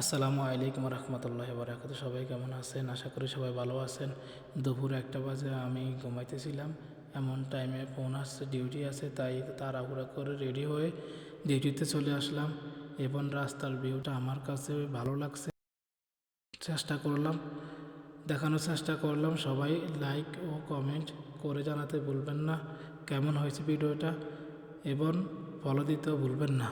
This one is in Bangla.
আসসালামু আলাইকুম রহমতুল্লাহ বরাকাত সবাই কেমন আছেন? আশা করি সবাই ভালো আছেন। দুপুর একটা বাজে, আমি ঘুমাইতেছিলাম। এমন টাইমে ফোন আসছে ডিউটি আছে, তাই তাড়াহুড়া করে রেডি হয়ে ডিউটিতে চলে আসলাম। এবং রাস্তার ভিউটা আমার কাছে ভালো লাগছে। চেষ্টা করলাম, দেখানোর চেষ্টা করলাম। সবাই লাইক ও কমেন্ট করে জানাতে ভুলবেন না। কেমন হয়েছে ভিডিওটা এবং ফলো দিতেও ভুলবেন না।